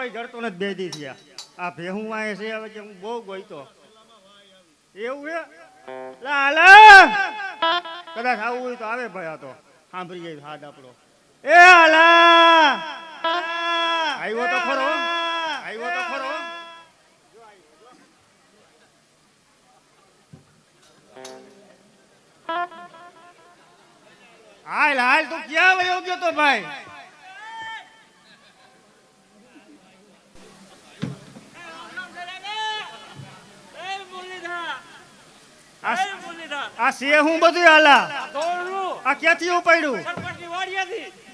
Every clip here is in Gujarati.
ભાઈ જડતો નથી, બે દી થયા. આ ભેહું વાય છે, હવે કે હું બહુ ગોઈતો એવું છે? લાલા કદાચ આવું હોય તો આવે ભાઈ આ તો. સાંભળી જાય હાથ આપણો. એ આલા આવ્યો તો ખરો. આવ્યો તો ખરો. હાલ હાલ, તું ક્યાં વયો ગયો તો ભાઈ? આ સે હું બધું હાલા આ ક્યાંથી ઉપાડ્યું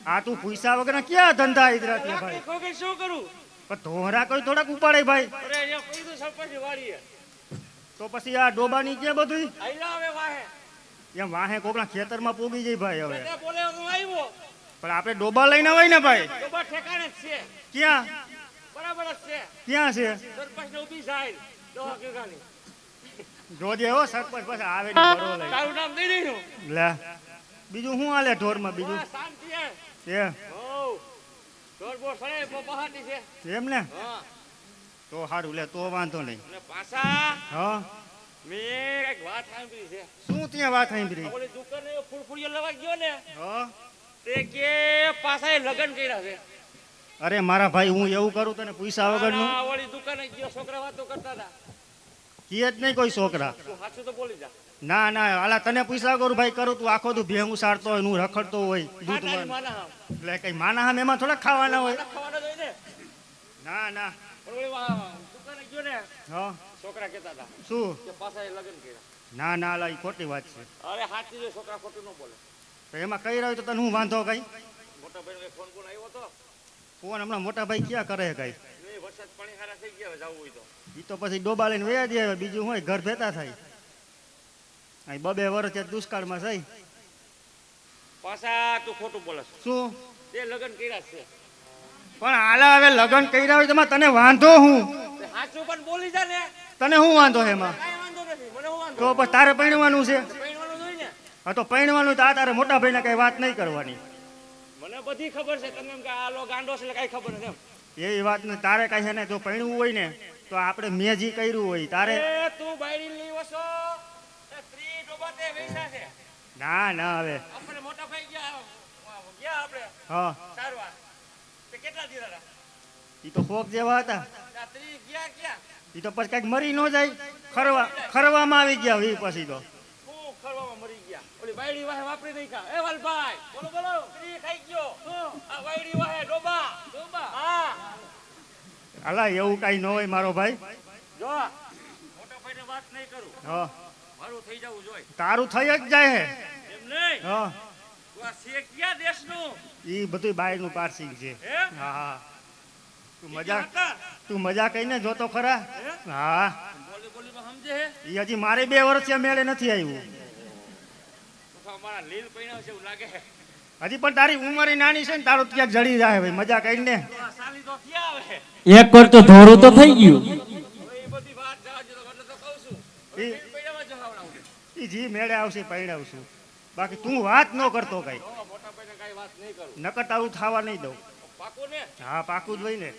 આ તું પૈસા વગર ક્યાં ધંધા ઇદરાતી ભાઈ? પણ ધોરા કોઈ થોડાક ઉપાડે ભાઈ. તો પછી આ ડોબાની ક્યાં બધું? એમ વાહે કોકના ખેતરમાં પોગી જાય ભાઈ હવે. પણ આપણે ડોબા લઈને હોય ને ભાઈ. ક્યાં? ક્યાં છે? જોજે હો સરપંચ પછી આવે ને બરો લઈ. તારું નામ દઈ દઈશું લે. બીજું શું હાલે ઢોરમાં બીજું? શાંતિ હે. એ. ઢોર બોર સળે, બહુ છે. એમ ને? હા. તો સારું લે તો વાંધો નહીં. પાછા હા? મે વાત સાંભળી છે. શું ત્યાં વાત સાંભળી? ઓલી દુકાને લેવા ગયો ને હા? તે કે પાછા લગ્ન કર્યા છે. અરે મારા ભાઈ હું એવું કરું તને પૈસા વગરનું ઓલી દુકાને ગયો છોકરા વાતો કરતા હતા. કીએ જ નહીં કોઈ છોકરા. ના ના આલા તને પૈસા કરું ભાઈ કરું તું આખો તું ભેહું સારતો હોય હું રખડતો હોય દૂધ. એટલે કઈ માના હામ એમાં થોડા ખાવાના હોય. ને. ના છોકરા હતા શું? કે પાછા એ લગ્ન કર્યા. ના ના હાલા ખોટી વાત છે. અરે સાચી જો છોકરા ખોટું ન બોલે. તો એમાં કઈ રહ્યો તો તને હું વાંધો કઈ? મોટા ભાઈ ફોન ફોન આવ્યો તો? ફોન હમણાં મોટા ભાઈ ક્યાં કરે કઈ? વરસાદ પાણી સારા થઈ ગયા જવું હોય તો. તો પછી ડોબા લઈને વયા દે બીજું હોય ઘર ભેતા થાય. અહીં બબે વર્ષ દુષ્કાળમાં થઈ. પાછા તું ખોટું બોલે શું? તે લગ્ન કર્યા છે. પણ હાલા હવે લગ્ન કર્યા હોય તો તને વાંધો હું? સાચું પણ બોલી જા ને. તને હું વાંધો છે એમાં? તો પછી તારે પરણવાનું છે? હા તો પરણવાનું તો આ તારે મોટા ભાઈને કઈ વાત નહીં કરવાની. મને બધી ખબર છે તમે એમ કે આ લો ગાંડો છે એટલે કાંઈ ખબર નથી એમ. એ વાત ને તારે કઈ છે ને જો પરણવું હોય ને તો આપણે મેં જે કર્યું હોય તારે તું બાયડી લઈ વસો. એ ત્રી ડોબા છે. ના ના હવે. આપણે મોટા ભાઈ ગયા ગયા આપણે. હા. સારવાર. તે કેટલા દીધા હતા? તો ફોક જેવા હતા. આ ગયા ક્યાં? એ તો પછી કંઈક મરી ન જાય. ખરવા ખરવામાં આવી ગયા ઈ પછી તો. હું ખરવામાં મરી ગયા? ઓલી બાયડી વાહે વાપરી નહીં એ વાલભાઈ બોલો બોલો. ત્રી ખાઈ ગયો. આ બાયડી વાહે ડોબા. ડોબા? હા. હાલા એવું કઈ ન હોય મારો ભાઈ. જો. મોટો ભાઈને વાત નહીં કરું. હા. મારું થઈ જવું જોઈએ. તારું થઈ જ જાય હે. એમ નહીં? હા. તું આ છે ક્યાં દેશનું? એ બધું બાયનું પાર્સિંગ છે. હા? હા તું મજા તું મજા કઈને જોતો ખરા? હે? બોલી બોલીમાં સમજે હે? એ હજી મારે બે વર્ષથી મેળે નથી આવ્યું. તો અમારા લીલ પૈણા છે એવું લાગે હજી પણ તારી ઉંમર નાની છે ને તારું ક્યાંક જડી જાય ભાઈ મજા ક્યાં આવે એક વાર તો ધોરું તો થઈ ગયું. જી મેળે આવશે પરણાવશું બાકી તું વાત ન કરતો કઈ. કરું નકર તારું થવા નહીં દઉં. હા પાકું જ હોય ને. ને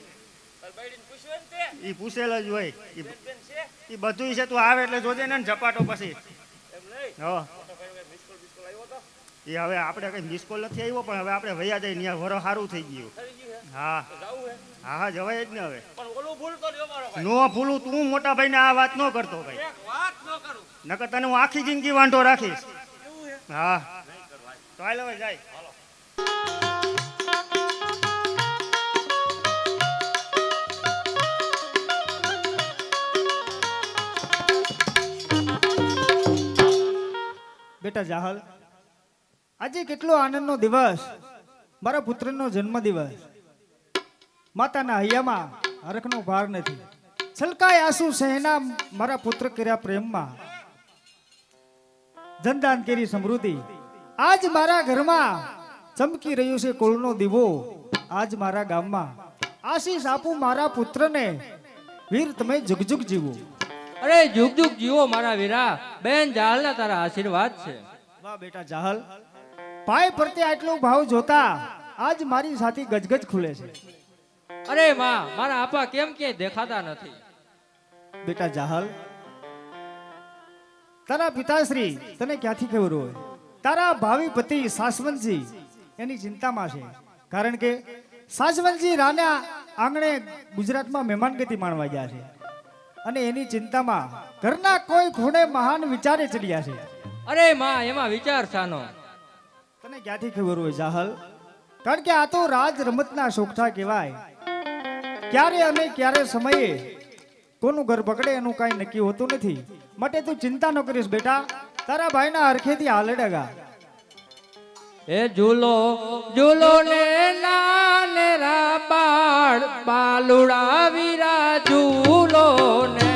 એ પૂછેલ જ હોય. ઈ- બધું છે તું આવે એટલે જોજે ને ઝપાટો પછી. હા મોટા ભાઈને મિસ્કોલ બિસ્કોલ આવ્યો તો એ હવે આપણે કઈ મિસ કોલ નથી આવ્યો પણ હવે આપણે વયા જઈએ ત્યાં વરો સારું થઈ ગયું. થઈ ગયું હે? હા. હે? જવાય જ ને હવે. પણ ઓલું ભૂલ તો મારો ભાઈ. નો ભૂલું તું મોટા ભાઈને આ વાત ન કરતો કઈ એક વાત ન કરું. નકર તને હું આખી જિંદગી વાંધો રાખીશ. હા? તો હાલ હવે જાય. બેટા જાહલ આજે કેટલો આનંદનો દિવસ? મારા પુત્રનો જન્મ દિવસ માતાના હૈયામાં હરખનો ભાર નથી. છલકાય આંસુ સહેના મારા પુત્ર કર્યા પ્રેમમાં. જનદાન કરી સમૃદ્ધિ. આજ મારા ઘરમાં ચમકી રહ્યું છે કુળનો દીવો. આજ મારા ગામમાં. આશીષ આપું મારા પુત્રને. વીર તમે જુગજુગ જીવો. અરે જુગજુગ જુગ જીવો મારા વીરા. બેન જાહલના તારા આશીર્વાદ છે. વાહ બેટા જાહલ. ભાઈ પ્રત્યે આટલો ભાવ જોતા આજ મારી સાથે ગજગજ ખુલે છે. અરે માં મારા આપા કેમ ક્યાંય દેખાતા નથી? બેટા જાહલ તારા પિતાશ્રી તને ક્યાંથી ખબર હોય? તારા ભાવિ પતિ સાસવંતજી એની ચિંતામાં છે. કારણ કે સાસવંતજી રાના આંગણે ગુજરાતમાં મહેમાનગતિ માણવા ગયા છે. અને એની ચિંતામાં ઘરના કોઈ ખૂણે મહાન વિચારે ચડ્યા છે. અરે માં એમાં વિચાર શાનો. તને ક્યાંથી ખબર હોય જાહલ? કારણ કે આ તો રાજ રમતના શોખઠા કહેવાય. ક્યારે અને ક્યારે સમયે કોનું ઘર બગડે એનું કાંઈ નક્કી હોતું નથી. માટે તું ચિંતા ન કરીશ બેટા. તારા ભાઈના હરખેથી હાલડગા એ ઝૂલો ઝૂલો ને નાને બાળ, બાલુડા વીરા ઝૂલો ને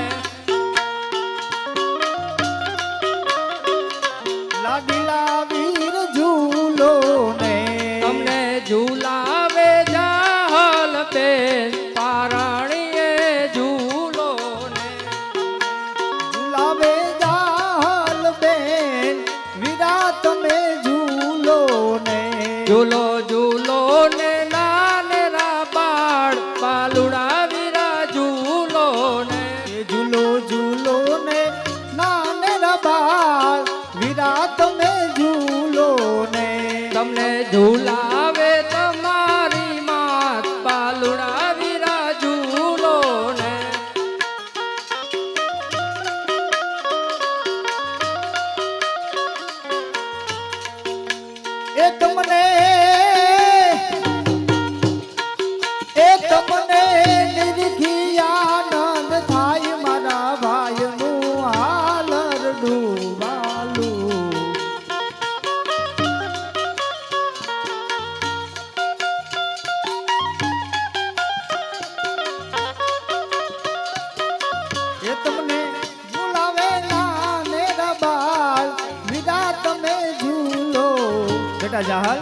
બેટા જાહલ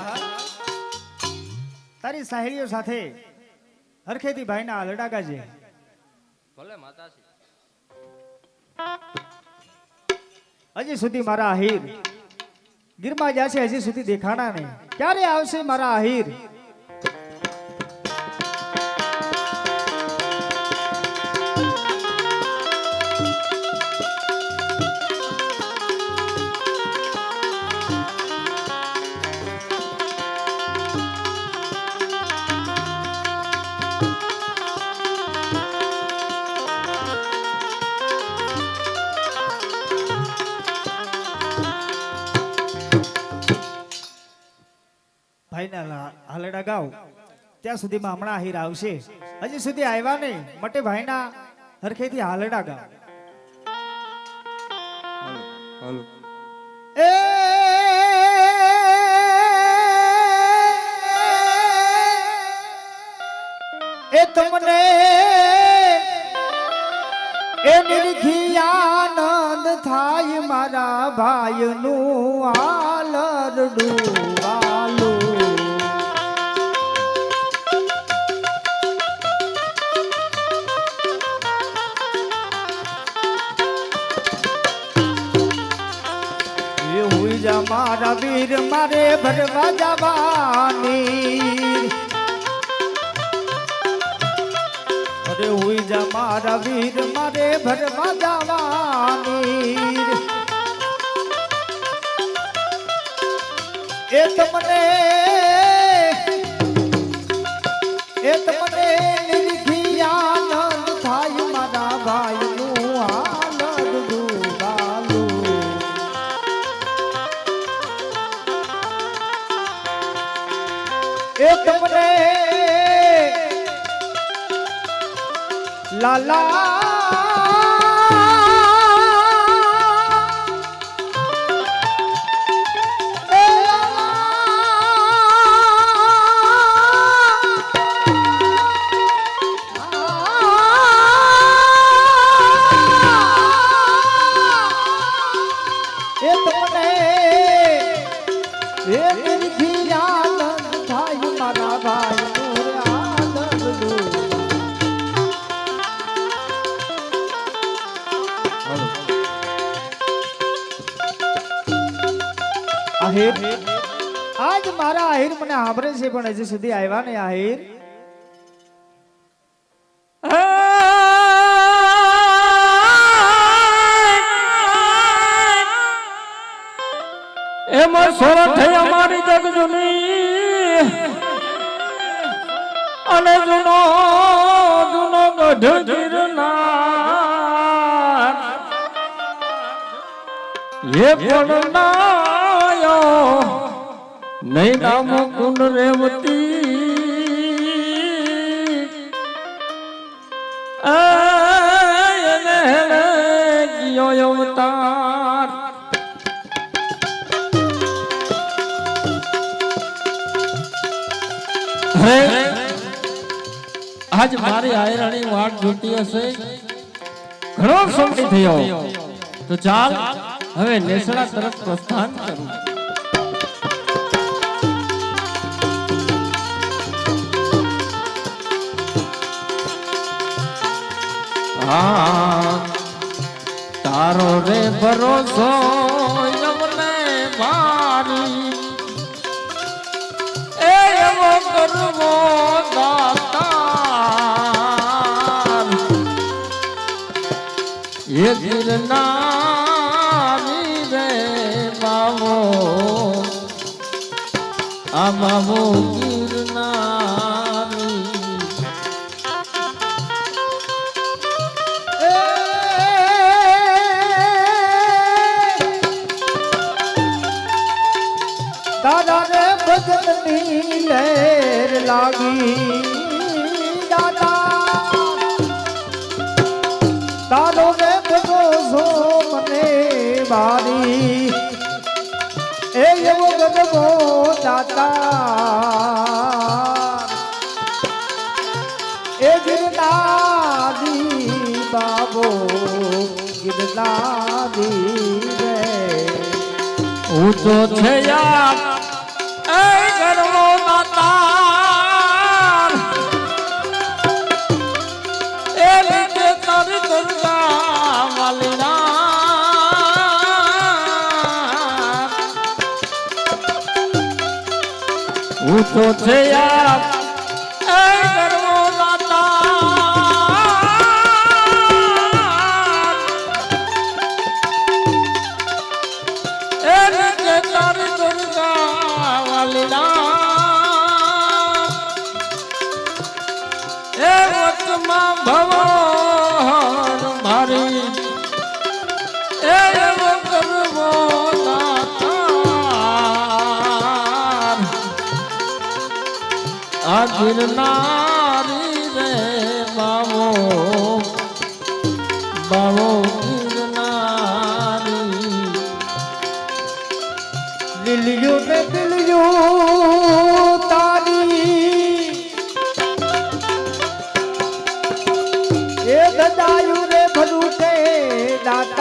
તારી સહેલીઓ સાથે હરખેતી ભાઈના ના ગાજે ભલે માતાજી. હજી સુધી મારા અહીર ગીરમાં છે હજી સુધી દેખાણા નહીં. ક્યારે આવશે મારા આહિર? ભાઈના લા- હાલડા ગાવ. ત્યાં સુધીમાં હમણાં આહિર આવશે. હજી સુધી આવ્યા નહીં મટે ભાઈના હરખેથી હાલડા ગાવ. એ એ તમને એ નિરખી આનંદ થાય મારા ભાઈનું આલરડું. મારા વીર, મારે ભરવા જવાની. અરે હોય જા મારા વીર, મારે ભરવા જવાની. એ તમને એ તમને લાલા આહિર. આજ મારા આહિર મને આભરે છે, પણ હજી સુધી આવ્યા નહીં આહિર. એમાં સોરઠ થઈ અમારી જગ જૂની. અને જૂનો જૂનો ગઢ ગિરનાર. હે, પણ ના નહીં નામ કુંડ રેવતી. ગયો અવતાર. આજ મારી આયરાણી વાટ જોતી હશે. ઘણો સમય થયો. તો ચાલ, હવે નેસડા તરફ પ્રસ્થાન કરું. હા તારો રે ભરોસો યમને મારી. એ એવો કરવો દાતાર. એ ગિરનારી રે બાવો. આ બાવો લાગી દાદા. તારો રે ભરોસો મને મારી. એ એવો ગદમો દાતા એ ગિરનારી બાબો, ગિરનારી રે. ઊંચો છે યાર ઊંચો છે યાર ગિરનારી રે બાવો બાવો ગિરનારી દિલિયું ને દિલિયું તારી એ ગદાયું રે ભલું છે દાતાર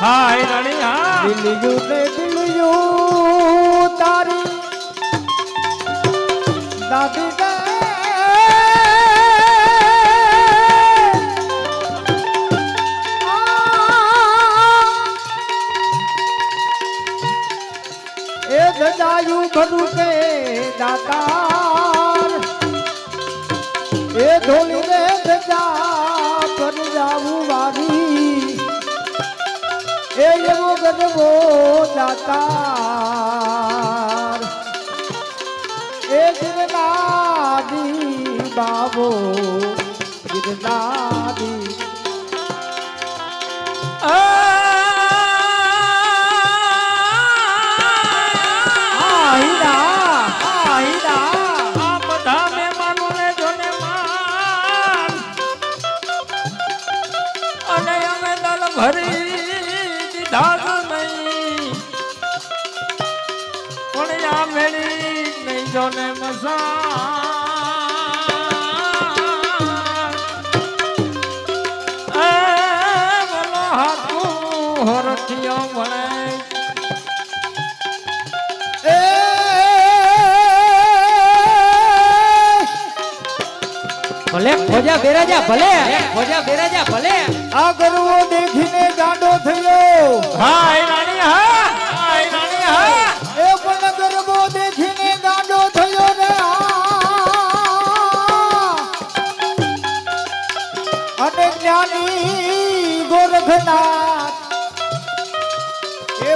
હાય રાણી હા દિલિયું ને દિલિયું દાદી રે એ ગદાયું ભલું કે દાતાર. એ ઢોલી રે ગદા પર જાવું વારી. એ એવો દાતાર. બાબો ગિરનારી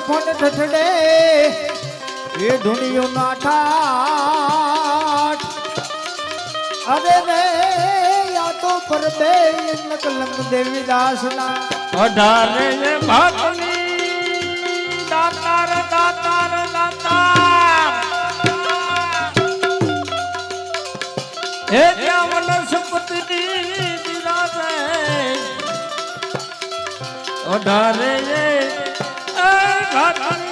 કોણ ઠઠડે, એ ધૂણિયો ના ઠાઠ. અરે રે યા તો પરબે નકલંગ દેવીદાસ ના અઢારે ભાતની દાતાર દાતાર દાતાર. હે ત્યાં વનસ્પતિ અઢારે એ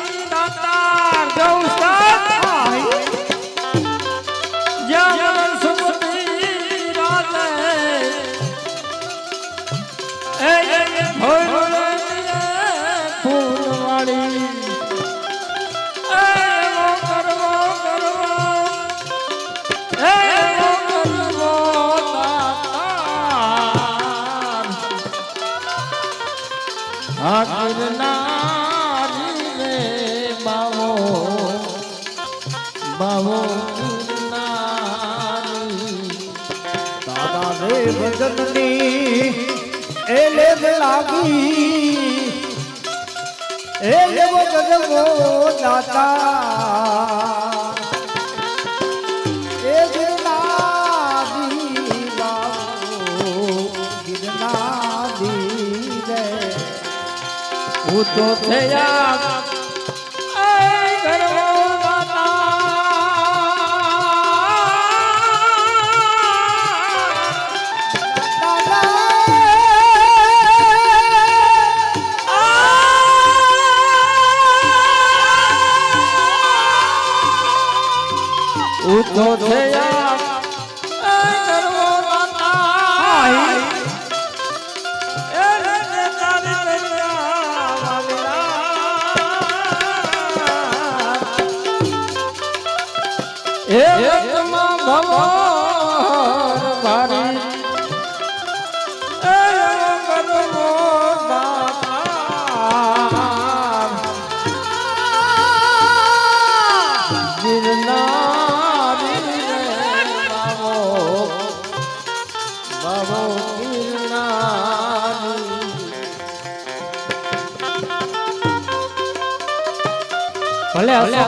લેગ. એ લેવો જગવો દાતા. એ હું તો થયા થયા. એ ગરવો માતા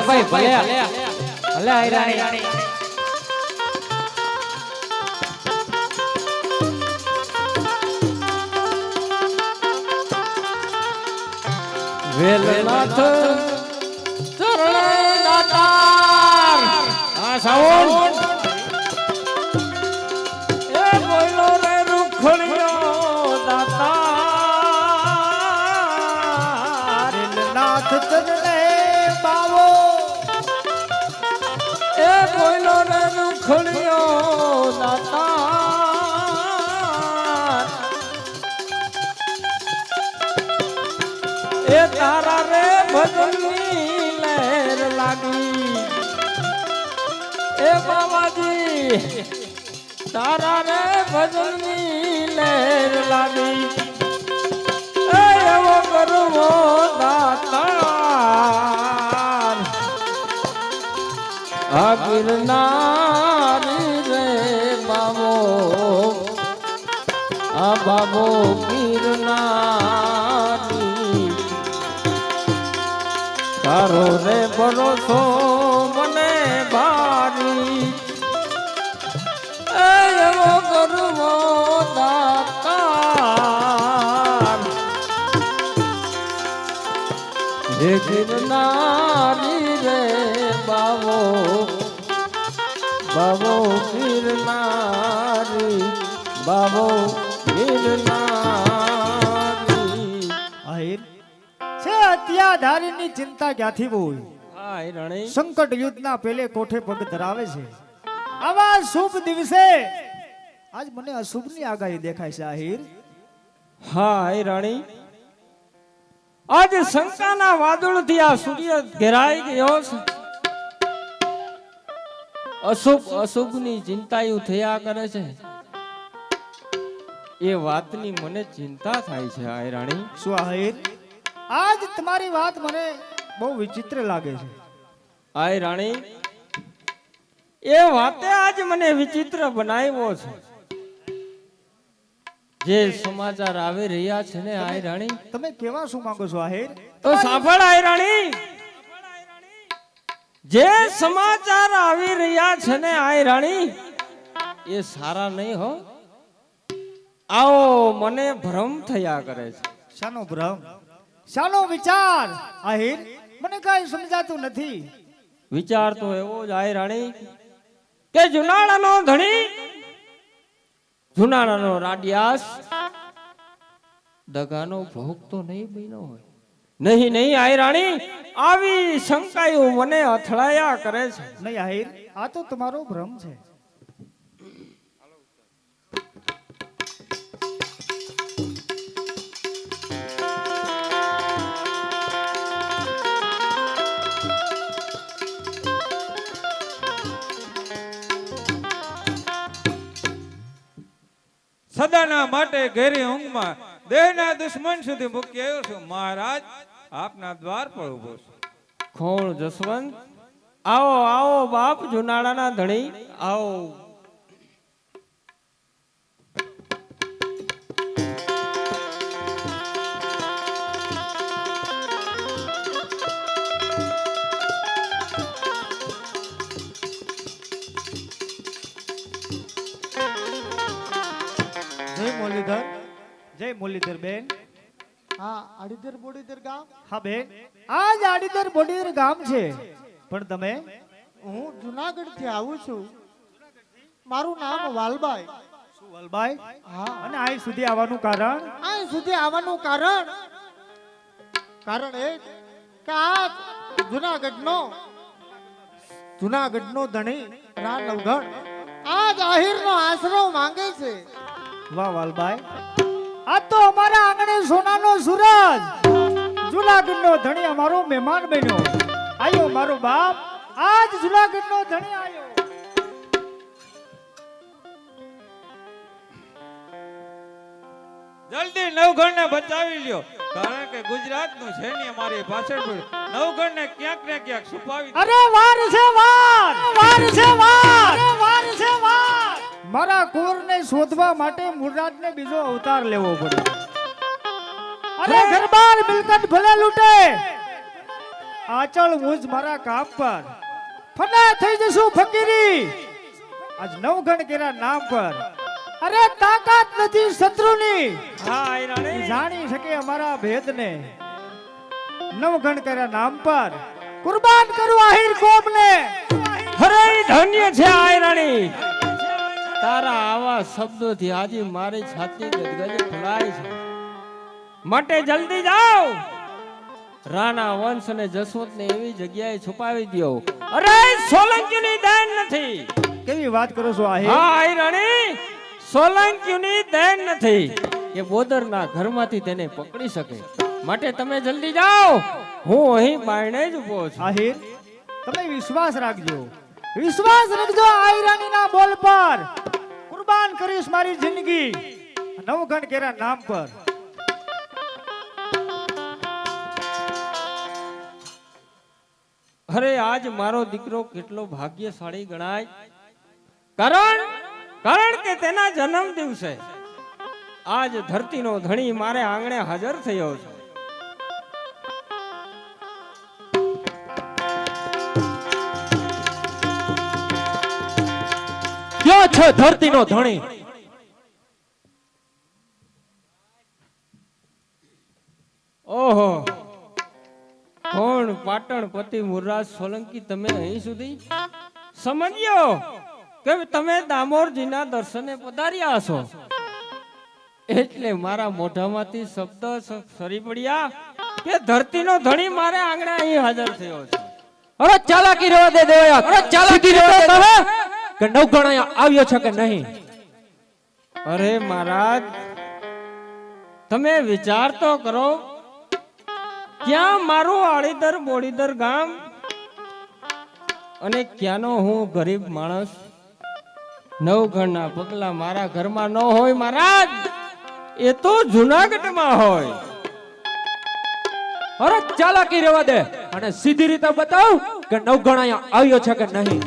અશોકભાઈ ભલે ભલે આયરાણી વેલનાથ ચરણ દાતાર આ સાઉન્ડ બાબાજી તારા રે ભજનની લહેર લાગી. એવો કરવો દાતા આ ગિરનારી રે બાબો, આ બાબો ગિરનારી તારો રે ભરોસો હે ગિરનારી રે બાવો બાવો ગિરનારી બાવો ગિરનારી આહિર. છે અત્યાધારીની ચિંતા ક્યાંથી રણી. સંકટ યુદ્ધના પેલે કોઠે પગ ધરાવે છે? આવા શુભ દિવસે આજ મને અશુભની આગાહી દેખાય છે આહિર હાય રાણી. આજ શંકાના વાદળથી આ સૂર્ય ઘેરાઈ ગયો છે. અશુભ અશુભની ચિંતાયું થયા કરે છે. એ વાતની મને ચિંતા થાય છે હાય રાણી. શું આહિર? આજ તમારી વાત મને બહુ વિચિત્ર લાગે છે. હાય રાણી એ વાતે આજ મને વિચિત્ર બનાવ્યો છે. જે સમાચાર આવી રહ્યા છે ને આય રાણી તમે કેવા શું માંગો છો આહિર? તો સાંભળ આય રાણી જે સમાચાર આવી રહ્યા છે ને આય રાણી એ સારા નહીં હો. આવો મને ભ્રમ થયા કરે છે. શાનો ભ્રમ? શાનો વિચાર? આહિર મને કાંઈ સમજાતું નથી. વિચાર તો એવો જ આય રાણી કે જુનાળાનો ધણી જુનાળાનો રાડિયાસ. દગાનો ભોગ તો નહીં બન્યો હોય. નહીં નહીં, આય રાણી, આવી શંકાયું મને અથડાયા કરે છે. નહીં આહિર આ તો તમારો ભ્રમ છે. સદાના માટે ઘેરી ઊંઘમાં દેહના દુશ્મન સુધી મૂકી આવ્યો છું. મહારાજ, આપના દ્વાર પર ઊભો છું. ખોળ જસવંત. આવો આવો બાપ, જુનાળાના ધણી. આવો. મુરલીધર? જય મુરલીધર બેન. હા આડીધર બોડીધર ગામ? હા બેન. આ જ આડીદર બોડીદર ગામ છે. પણ તમે? હું જુનાગઢથી આવું છું. મારું નામ વાલબાઈ. શું વાલબાઈ? હા. અને અહીં સુધી આવવાનું કારણ? અહીં સુધી આવવાનું કારણ? કારણ એ કે આ જુનાગઢનો જુનાગઢનો ધણી રા નવઘણ આ જાહેરનો આશરો માંગે છે. વાહ વાલભાઈ આ તો અમારા આંગણે સોનાનો સુરજ. જુનાગઢનો ધણી અમારો મહેમાન બન્યો. આયો મારો બાપ. આજ જુનાગઢનો ધણી આયો. જલ્દી નવગણ ને બચાવી લ્યો. કારણ કે ગુજરાતનું ને અમારી પાછળ પડ્યું. નવગણ ને ક્યાંક ને ક્યાંક છુપાવી અરે વાર છે વાર. વાર છે વાર. વાર છે વાર. મારા કુંવરને શોધવા માટે મુરરાજને બીજો અવતાર લેવો પડ્યો અરે ઘરબાર મિલકત ભલે લૂટે. આચળ મુજ મારા કામ પર. ફના થઈ જશું ફકીરી. આજ નવગણ કેરા નામ પર. અરે તાકાત નથી શત્રુની. હા જાણી શકે અમારા ભેદને. નવગણ કર્યા નામ પર. કુરબાન કરું આહિર કોમને હરે ધન્ય છે આય રાણી. તારા આવા શબ્દોથી આજે મારી છાતી ગદગદ ફુલાય છે. માટે જલ્દી જાઓ. રાણા વંશ અને જસવંતને એવી જગ્યાએ છુપાવી દો અરે સોલંકીની દેન નથી. કેવી વાત કરો છો આ હા આય રાણી. સોલંકીની દેન નથી એ બોદર ના ઘરમાંથી તેને પકડી શકે. માટે તમે જલ્દી જાઓ. હું અહીં બાયણે જ ઊભો છું. આહિર તમે વિશ્વાસ રાખજો. વિશ્વાસ રાખજો આયરાણીના બોલ પર. કુરબાન કરીશ મારી જિંદગી. નવગણ કેરા નામ પર. અરે, આજ મારો દીકરો કેટલો ભાગ્યશાળી ગણાય. કારણ કારણ કે તેના જન્મ દિવસે આજ ધરતીનો ધણી મારે આંગણે હાજર થયો છે. ક્યાં છે ધરતીનો ધણી. ઓહો. કોણ પાટણ પતિ મુરરાજ સોલંકી તમે અહીં સુધી? સમજ્યો? કે તમે દામોરજીના દર્શને પધાર્યા છો? એટલે મારા મોઢામાંથી શબ્દ સરી પડ્યા કે ધરતીનો ધણી મારે આંગણે અહીં હાજર થયો છે. અરે ચાલાકી રહેવા દે અરે ચાલાકી રહેવા દે કે નવગણ આવ્યો છે કે નહીં? અરે મહારાજ તમે વિચાર તો કરો ક્યાં મારું આળીદર બોડીદર ગામ અને ક્યાંનો હું ગરીબ માણસ? નવઘણના પગલા મારા ઘરમાં ન હોય મહારાજ એ તો જુનાગઢમાં હોય. અરે ચાલાકી રહેવા દે અને સીધી રીતે બતાવ કે અહીંયા આવ્યો છે કે નહીં?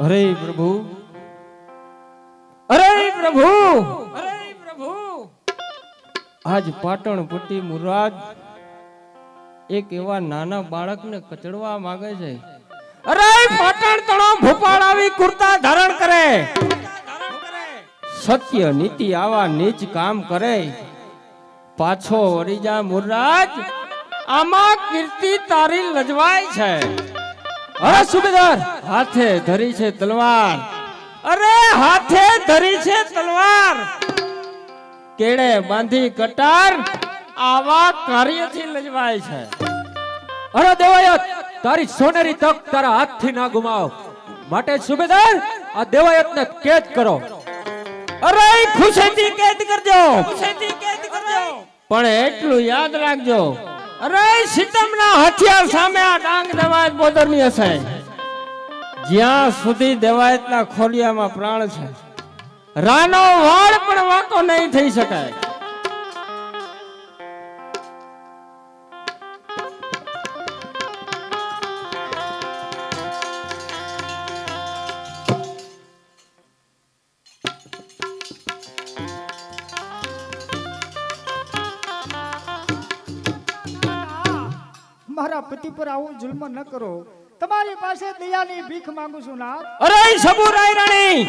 અરે પ્રભુ. અરે પ્રભુ. અરે પ્રભુ આજ પાટણ પટ્ટી મુરાદ એક એવા નાના બાળકને કચડવા માંગે છે. અરે પાટણ તણો ભોપાળ આવી કુર્તા ધારણ કરે. સત્ય નીતિ આવા નીચ કામ કરે. પાછો વળી જા મુરાજ આમાં કીર્તિ તારી લજવાય છે. અરે સુબેદાર. હાથે ધરી છે તલવાર. અરે હાથે ધરી છે તલવાર. કેડે બાંધી કટાર આવા કાર્યથી લજવાય છે. અરે દેવાયત તારી સોનેરી તક તારા હાથથી ના ગુમાવ. માટે સુબેદાર આ દેવાયતને કેદ કરો. અરે ખુશીથી કેદ કરજો. ખુશીથી કેદ કરજો. પણ એટલું યાદ રાખજો. અરે, સિતમના હથિયાર સામે આ ડાંગ દેવાયત બોદરની હશે જ્યાં સુધી દેવાયતના ખોડિયામાં પ્રાણ છે, રાનો વાળ પણ વાંકો નહીં થઈ શકાય. આવું જુલ્મ ન કરો. તમારી પાસે દયાની ભીખ માંગુ છું ના અરે સબુરાય રાણી!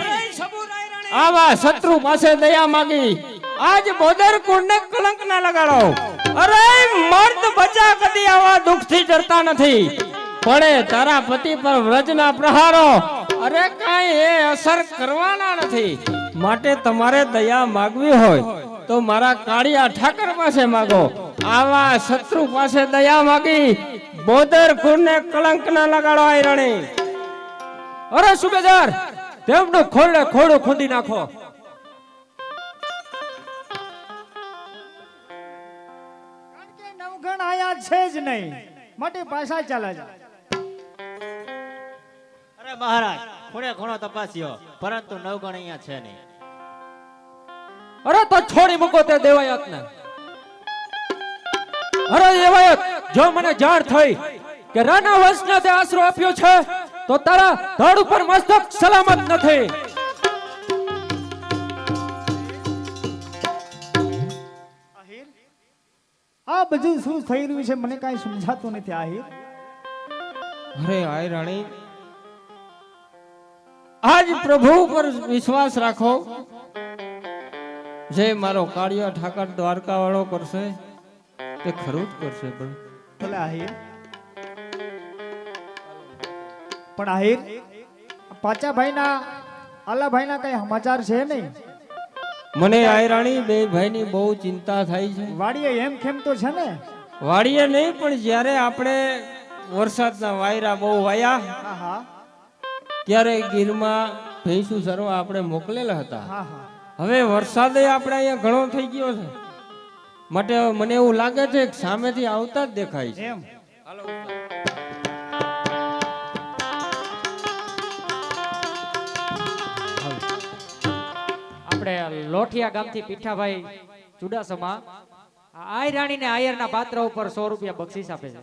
આવા શત્રુ પાસે દયા માંગી. આજ બોદર કુંડને કલંક ના લગાડો. અરે મર્દ બચા કદી આવા દુઃખથી ડરતા નથી. પણ તારા પતિ પર વ્રજના પ્રહારો. અરે કાઈ એ અસર કરવાના નથી. માટે તમારે દયા માગવી હોય, તો મારા કાળિયા ઠાકર પાસે માગો. આવા શત્રુ પાસે દયા માગી બોદર ને કલંક ના લગાડો આયરણી રાણી. અરે સુબેદાર તેમનું ખોરડે ખોડું ખોદી નાખો. નવગણ આયા છે જ નહીં. માટે પાછા ચાલે છે. અરે મહારાજ ખૂણે ખૂણો તપાસ્યો પરંતુ નવગણ અહીંયા છે નહીં. અરે તો છોડી મૂકો તે દેવાયતને. અરે દેવાયત જો મને જાણ થઈ કે રાણા વંશને તે આશરો આપ્યો છે તો તારા ધડ ઉપર મસ્તક સલામત નથી. આ બધું શું થઈ રહ્યું છે? મને કાંઈ સમજાતું નથી આહિર. અરે આય રાણી. આજ પ્રભુ પર વિશ્વાસ રાખો. જે મારો કાર્ય ઠાકર દ્વારકા વાળો કરશે તે ખરું જ કરશે પણ ભલે આહિર. પણ આહિર પાચા ભાઈના આલા ભાઈના કઈ સમાચાર છે નહીં? મને આયરાણી બે ભાઈની બહુ ચિંતા થાય છે. વાડીએ એમ કેમ તો છે ને? વાડીએ નહીં પણ જ્યારે આપણે વરસાદના વાયરા બહુ વાયા ત્યારે ગીરમાં ભેંસુ સરવા આપણે મોકલેલા હતા. હા હા. હવે વરસાદે આપણે અહીંયા ઘણો થઈ ગયો છે. માટે મને એવું લાગે છે કે સામેથી આવતા જ દેખાય છે. એમ. આપણે લોઠિયા ગામથી પીઠાભાઈ ચુડાસમા આય રાણીને આયરના પાત્ર ઉપર સો રૂપિયા બક્ષીસ આપે છે.